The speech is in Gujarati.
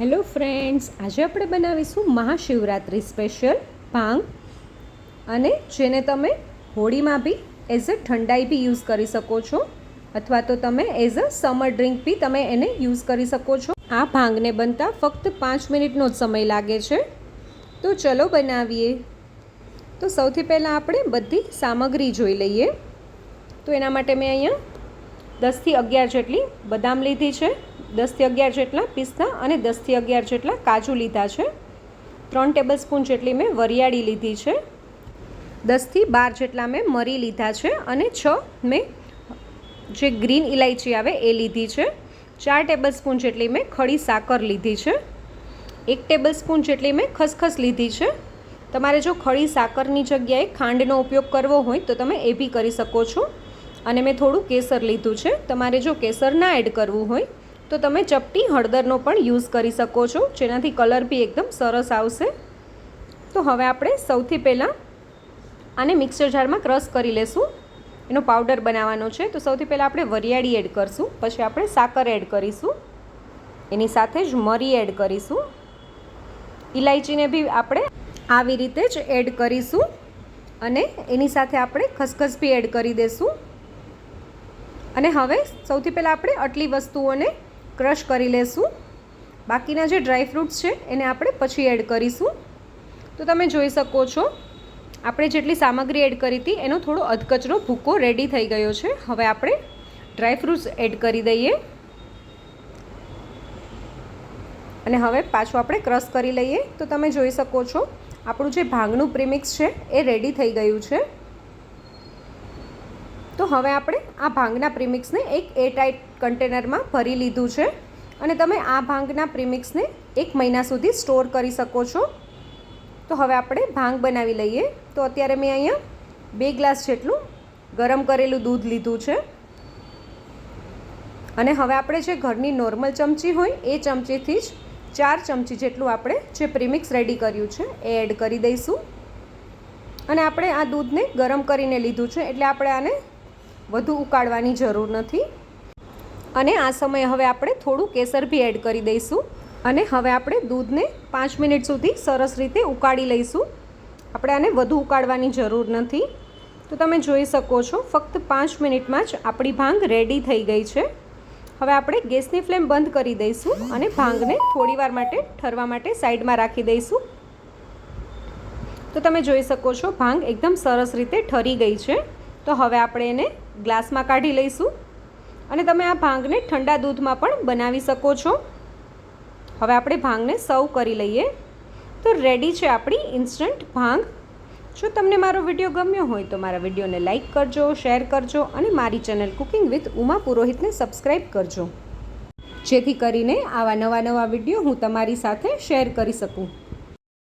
હેલો ફ્રેન્ડ્સ, આજે આપણે બનાવીશું મહાશિવરાત્રિ સ્પેશિયલ ભાંગ અને જેને તમે હોળીમાં બી એઝ અ ઠંડાઈ બી યુઝ કરી શકો છો, અથવા તો તમે એઝ અ સમર ડ્રિંક બી તમે એને યુઝ કરી શકો છો. આ ભાંગને બનતા ફક્ત પાંચ મિનિટનો જ સમય લાગે છે. તો ચલો બનાવીએ. તો સૌથી પહેલાં આપણે બધી સામગ્રી જોઈ લઈએ. તો એના માટે મેં અહીંયા દસથી અગિયાર જેટલી બદામ લીધી છે. દસથી અગિયાર જેટલા પિસ્તા અને દસથી અગિયાર જેટલા કાજુ લીધા છે. ત્રણ ટેબલ સ્પૂન જેટલી મેં વરિયાળી લીધી છે. દસથી બાર જેટલા મેં મરી લીધા છે અને છ મેં જે ગ્રીન ઇલાયચી આવે એ લીધી છે. ચાર ટેબલ સ્પૂન જેટલી મેં ખડી સાકર લીધી છે. એક ટેબલ સ્પૂન જેટલી મેં ખસખસ લીધી છે. તમારે જો ખડી સાકરની જગ્યાએ ખાંડનો ઉપયોગ કરવો હોય તો તમે એ બી કરી શકો છો. અને મેં થોડું કેસર લીધું છે. તમારે જો કેસર ના એડ કરવું હોય તો તમે ચપટી હળદરનો પણ યુઝ કરી શકો છો. જેનાથી કલર બી એકદમ સરસ આવશે. તો હવે આપણે સૌથી પહેલાં આને મિક્સર જારમાં ક્રશ કરી લેશું. એનો પાવડર બનાવવાનો છે. તો સૌથી પહેલાં આપણે વરિયાળી એડ કરશું. પછી આપણે સાકર એડ કરીશું. એની સાથે જ મરી એડ કરીશું. ઇલાયચીને બી આપણે આવી રીતે જ એડ કરીશું. અને એની સાથે આપણે ખસખસ બી એડ કરી દઈશું અને હવે સૌથી પહેલાં આપણે આટલી વસ્તુઓને ક્રશ કરી લેશું. બાકીના જે ડ્રાયફ્રૂટ્સ છે, એને આપણે પછી એડ કરીશું. તો તમે જોઈ શકો છો, આપણે જેટલી સામગ્રી એડ કરી હતી, એનો થોડો અધકચરો ભૂકો રેડી થઈ ગયો છે. હવે આપણે ડ્રાયફ્રૂટ્સ એડ કરી દઈએ. અને હવે પાછું આપણે ક્રશ કરી લઈએ. તો તમે જોઈ શકો છો, આપણું જે ભાંગનું પ્રીમિક્સ છે, એ રેડી થઈ ગયું છે. તો હવે આપણે આ ભાંગના પ્રીમિક્સને એક એરટાઇટ કન્ટેનરમાં ભરી લીધું છે અને તમે આ ભાંગના પ્રીમિક્સને એક મહિના સુધી સ્ટોર કરી શકો છો. તો હવે આપણે ભાંગ બનાવી લઈએ. તો અત્યારે મેં અહીંયા બે ગ્લાસ જેટલું ગરમ કરેલું દૂધ લીધું છે. અને હવે આપણે જે ઘરની નોર્મલ ચમચી હોય એ ચમચીથી જ ચાર ચમચી જેટલું આપણે જે પ્રીમિક્સ રેડી કર્યું છે એ એડ કરી દઈશું. અને આપણે આ દૂધને ગરમ કરીને લીધું છે. એટલે આપણે આને વધુ ઉકાળવાની જરૂર નથી. અને આ સમયે હવે આપણે થોડું કેસર બી એડ કરી દઈશું. અને હવે આપણે દૂધને પાંચ મિનિટ સુધી સરસ રીતે ઉકાળી લઈશું. આપણે આને વધુ ઉકાળવાની જરૂર નથી. તો તમે જોઈ શકો છો, ફક્ત પાંચ મિનિટમાં જ આપણી ભાંગ રેડી થઈ ગઈ છે. હવે આપણે ગેસની ફ્લેમ બંધ કરી દઈશું અને ભાંગને થોડીવાર માટે ઠરવા માટે સાઈડમાં રાખી દઈશું. તો તમે જોઈ શકો છો, ભાંગ એકદમ સરસ રીતે ઠરી ગઈ છે. તો હવે આપણે એને ગ્લાસમાં કાઢી લઈશું. અને તમે આ ભાંગને ઠંડા દૂધમાં પણ બનાવી શકો છો. હવે આપણે ભાંગને સર્વ કરી લઈએ. તો રેડી છે આપણી ઇન્સ્ટન્ટ ભાંગ. જો તમને મારો વીડિયો ગમ્યો હોય તો મારા વિડીયોને લાઇક કરજો, શેર કરજો અને મારી ચેનલ કુકિંગ વિથ ઉમા પુરોહિતને સબસ્ક્રાઈબ કરજો. જેથી કરીને આવા નવા નવા વીડિયો હું તમારી સાથે શેર કરી શકું.